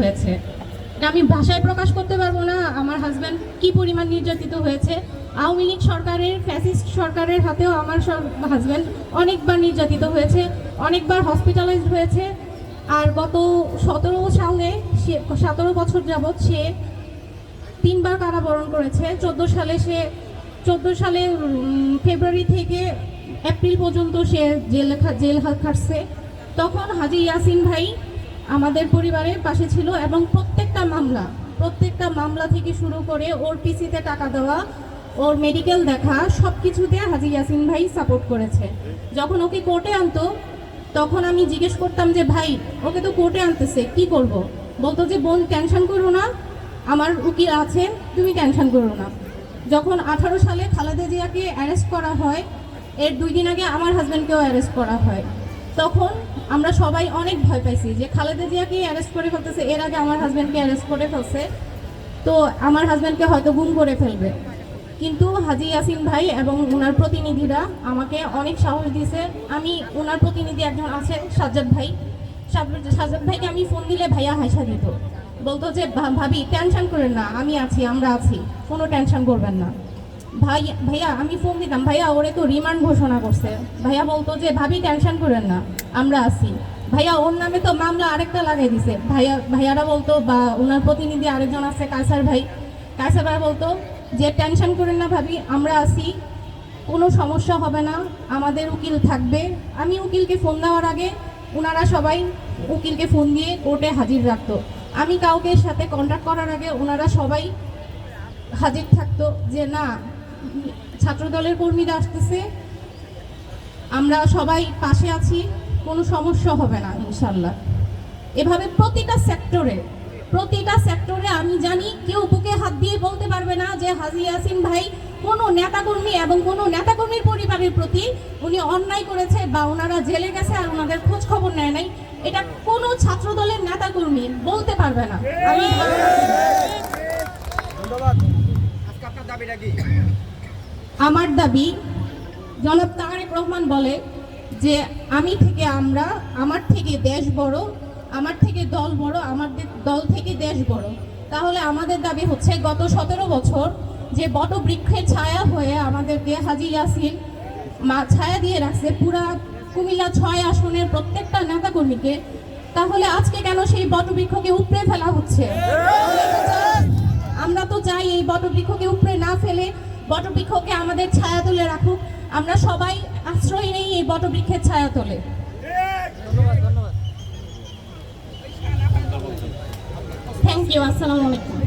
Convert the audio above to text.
হয়েছে। আমি ভাষায় প্রকাশ করতে পারব না, আমার হাজব্যান্ড কি পরিমাণ নির্যাতিত হয়েছে। আওয়ামী লীগ সরকারের ফ্যাসিস্ট সরকারের হাতেও আমার হাজব্যান্ড অনেকবার নির্যাতিত হয়েছে, অনেকবার হসপিটালাইজড হয়েছে। আর গত সতেরো সালে সে, সতেরো বছর যাবৎ সে তিনবার কারাবরণ করেছে। চোদ্দ সালে সে, চোদ্দ সালে ফেব্রুয়ারি থেকে এপ্রিল পর্যন্ত সে জেল জেল খাটছে। তখন হাজি ইয়াসিন ভাই আমাদের পরিবারের পাশে ছিল এবং প্রত্যেকটা মামলা প্রত্যেকটা মামলা থেকে শুরু করে ওর পিসিতে টাকা দেওয়া, ওর মেডিকেল দেখা সব কিছুতে হাজি ইয়াসিন ভাই সাপোর্ট করেছে। যখন ওকে কোর্টে আনতো, তখন আমি জিজ্ঞেস করতাম যে, ভাই, ওকে তো কোর্টে আনতেছে, কি করব? বলতো যে, বোন টেনশন করো না, আমার উকিল আছে, তুমি টেনশন করো না। যখন আঠারো সালে খালেদা জিয়াকে অ্যারেস্ট করা হয়, এর দুই দিন আগে আমার হাজব্যান্ডকেও অ্যারেস্ট করা হয়। তখন আমরা সবাই অনেক ভয় পাইছি যে খালেদা জিয়াকে অ্যারেস্ট করে ফেলতেছে, এর আগে আমার হাজব্যান্ডকে অ্যারেস্ট করে ফেলছে। তো আমার হাজব্যান্ডকে হয়তো গুম করে ফেলবে। কিন্তু হাজি ইয়াসিন ভাই এবং ওনার প্রতিনিধিরা আমাকে অনেক সাহস দিয়েছে। আমি ওনার প্রতিনিধি একজন আছে, সাজ্জাদ ভাই। সাজ্জাদ- ভাইকে আমি ফোন দিলে ভাইয়া হাসা দিত। বলতো যে ভাবি টেনশন করেন না, আমি আছি, আমরা আছি। কোনো টেনশন করবেন না। ভাই ভাইয়া, আমি ফোন দিতাম। ভাইয়া, ওরে তো রিমান্ড ঘোষণা করছে। ভাইয়া বলতো যে, ভাবি টেনশন করেন না, আমরা আছি। ভাইয়া, ওর নামে তো মামলা আরেকটা লাগাই দিছে। ভাইয়া, ভাইয়ারা বলতো, বা ওনার প্রতিনিধি আরেকজন আছে, কায়সার ভাই। কায়সার ভাই বলতো যে টেনশন করেন না ভাবি, আমরা আছি, কোনো সমস্যা হবে না, আমাদের উকিল থাকবে। আমি উকিলকে ফোন দেওয়ার আগে ওনারা সবাই উকিলকে ফোন দিয়ে কোর্টে হাজির রাখতো। আমি কাউকে সাথে কন্ট্যাক্ট করার আগে ওনারা সবাই হাজির থাকতো যে, না ছাত্রদলের কর্মীরা আসতেছে। আমরা সবাই পাশে আছি, কোনো সমস্যা হবে না, ইনশাল্লাহ। এভাবে প্রতিটা সেক্টরে প্রতিটা সেক্টরে আমি জানি কেউ বুকে হাত দিয়ে বলতে পারবে না যে হাজি ইয়াসিন ভাই কোনো নেতাকর্মী এবং কোনো নেতাকর্মীর পরিবারের প্রতি উনি অন্যায় করেছে বা ওনারা জেলে গেছে আর ওনাদের খোঁজ খবর নেয় নাই। এটা কোনো ছাত্রদলের নেতাকর্মী বলতে পারবে না। আমি ধন্যবাদ। আমার দাবি, জনাব তারেক রহমান বলে যে, আমি থেকে আমরা, আমার থেকে দেশ বড়, আমার থেকে দল বড়, আমার দল থেকে দেশ বড়। তাহলে আমাদের দাবি হচ্ছে, গত সতেরো বছর যে বটবৃক্ষের ছায়া হয়ে আমাদেরকে হাজি ইয়াসিন মা, ছায়া দিয়ে রাখছে পুরা কুমিল্লা ছয় আসনের প্রত্যেকটা নেতাকর্মীকে, তাহলে আজকে কেন সেই বটবৃক্ষকে উপড়ে ফেলা হচ্ছে? আমরা তো চাই এই বটবৃক্ষকে উপরে না ফেলে বটবৃক্ষকে আমাদের ছায়া তুলে রাখুক। আমরা সবাই আশ্রয় নেই এই বটবৃক্ষের ছায়া তোলে। ধন্যবাদ ধন্যবাদ। থ্যাংক ইউ আসসালামু আলাইকুম।